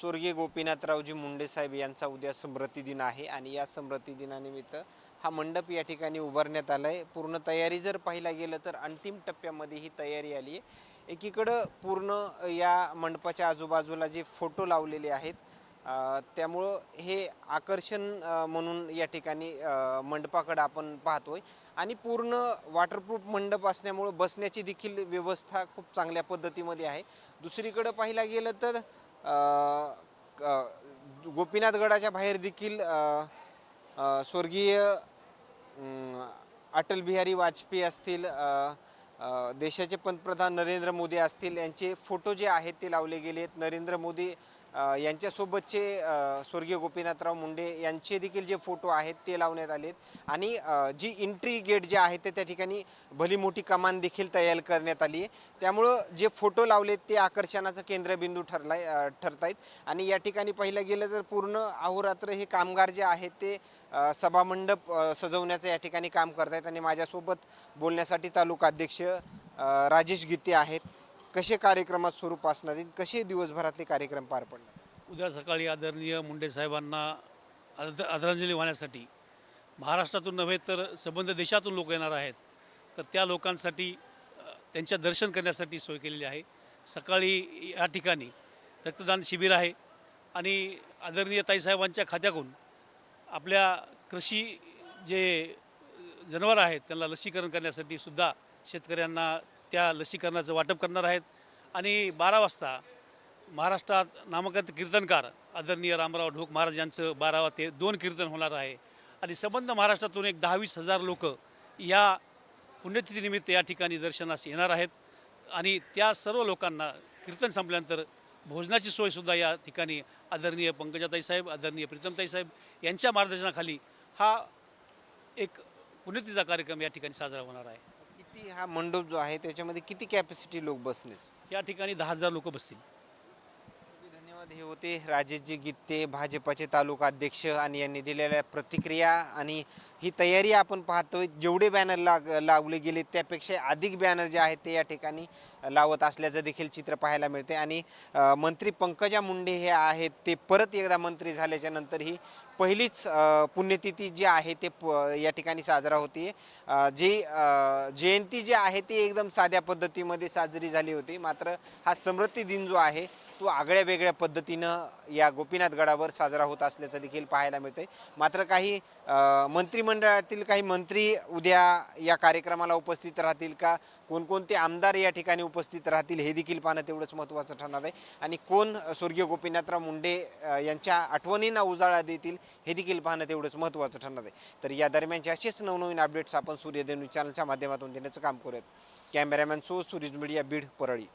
स्वर्गीय गोपीनाथरावजी मुंडे साहेब यांचा उद्या स्मृती दिन आहे आणि या स्मृती दिनानिमित्त हा मंडप या ठिकाणी उभारण्यात आला आहे पूर्ण तयारी जर पाहिला गेलं तर अंतिम टप्प्यामध्ये ही तयारी आली आहे. एकीकडं पूर्ण या मंडपाच्या आजूबाजूला जे फोटो लावलेले आहेत त्यामुळं हे आकर्षण म्हणून या ठिकाणी मंडपाकडं आपण पाहतोय. आणि पूर्ण वॉटरप्रूफ मंडप असल्यामुळं बसण्याची देखील व्यवस्था खूप चांगल्या पद्धतीमध्ये आहे. दुसरीकडं पाहिला गेलं तर गोपीनाथगडाच्या बाहेर देखील स्वर्गीय अटल बिहारी वाजपेयी असतील देशाचे पंतप्रधान नरेंद्र मोदी असतील यांचे फोटो जे आहेत ते लावले गेले आहेत नरेंद्र मोदी यांच्यासोबतचे स्वर्गीय गोपीनाथराव मुंडे यांचे देखील जे फोटो आहेत ते लावण्यात आले आणि जी एंट्री गेट जे आहे ते त्या ठिकाणी भली मोठी कमान देखील तयार करण्यात आली आहे. त्यामुळं जे फोटो लावलेत ते आकर्षणाचं केंद्रबिंदू ठरलाय ठरत आहेत आणि या ठिकाणी पाहिलं गेलं तर पूर्ण अहोरात्र हे कामगार जे आहेत ते सभामंडप सजवण्याचं या ठिकाणी काम करत आहेत आणि माझ्यासोबत बोलण्यासाठी तालुका अध्यक्ष राजेश गीते आहेत. कसे कार्यक्रमात स्वरूप असणार आहेत? कसे दिवसभरातले कार्यक्रम पार पडणार उद्या सकाळी आदरणीय मुंडे साहेबांना आद आदरांजली वाहण्यासाठी महाराष्ट्रातून नव्हे तर संबंध देशातून लोक येणार आहेत. तर त्या लोकांसाठी त्यांच्या दर्शन करण्यासाठी सोय केलेली आहे. सकाळी या ठिकाणी रक्तदान शिबिर आहे आणि आदरणीय ताईसाहेबांच्या खात्याकडून आपल्या कृषी जे जनावर आहेत त्यांना लसीकरण करण्यासाठी सुद्धा शेतकऱ्यांना त्या लसीकरणाचं वाटप करणार आहेत. आणि बारा वाजता महाराष्ट्रात नामकंत कीर्तनकार आदरणीय रामराव ढोक महाराज यांचं बारावा ते दोन कीर्तन होणार आहे. आणि संबंध महाराष्ट्रातून एक दहावीस हजार लोक या पुण्यतिथीनिमित्त या ठिकाणी दर्शनास येणार आहेत. आणि त्या सर्व लोकांना कीर्तन संपल्यानंतर भोजनाची सोयसुद्धा या ठिकाणी आदरणीय पंकजाताई साहेब आदरणीय प्रीतमताई साहेब यांच्या मार्गदर्शनाखाली हा एक पुण्यतिथीचा कार्यक्रम या ठिकाणी साजरा होणार आहे. किती हा मंडप जो आहे त्याच्यामध्ये किती कॅपॅसिटी लोक बसले या ठिकाणी दहा हजार लोक बसतील. धन्यवाद हे होते. राजेशजी गीते भाजपाचे तालुका अध्यक्ष आणि यांनी दिलेल्या प्रतिक्रिया आणि ही तयारी आपण पाहतोय. जेवढे बॅनर लाग लावले गेले त्यापेक्षा अधिक बॅनर जे आहेत ते या ठिकाणी लावत असल्याचं देखील चित्र पाहायला मिळते. आणि मंत्री पंकजा मुंडे हे आहेत ते परत एकदा मंत्री झाल्याच्यानंतर ही पहिलीच पुण्यतिथी जी आहे ते प या ठिकाणी साजरा होती. जी जयंती जी आहे ती एकदम साध्या पद्धतीमध्ये साजरी झाली होती. मात्र हा समृद्धी दिन जो आहे तो आगळ्या वेगळ्या पद्धतीनं या गोपीनाथ गडावर साजरा होत असल्याचं देखील पाहायला मिळतंय. मात्र काही मंत्रिमंडळातील काही मंत्री उद्या या कार्यक्रमाला उपस्थित राहतील का? कोणकोणते आमदार या ठिकाणी उपस्थित राहतील हे देखील पाहणं तेवढंच महत्त्वाचं ठरणार आहे. आणि कोण स्वर्गीय गोपीनाथराव मुंडे यांच्या आठवणींना उजाळा देतील हे देखील पाहणं तेवढंच महत्त्वाचं ठरणार आहे. तर या दरम्यानचे असेच नवनवीन अपडेट्स आपण सूर्यदेव न्यूज चॅनलच्या माध्यमातून देण्याचं काम करूयात. कॅमेरामॅन सो सुरीज मीडिया बीड परळी.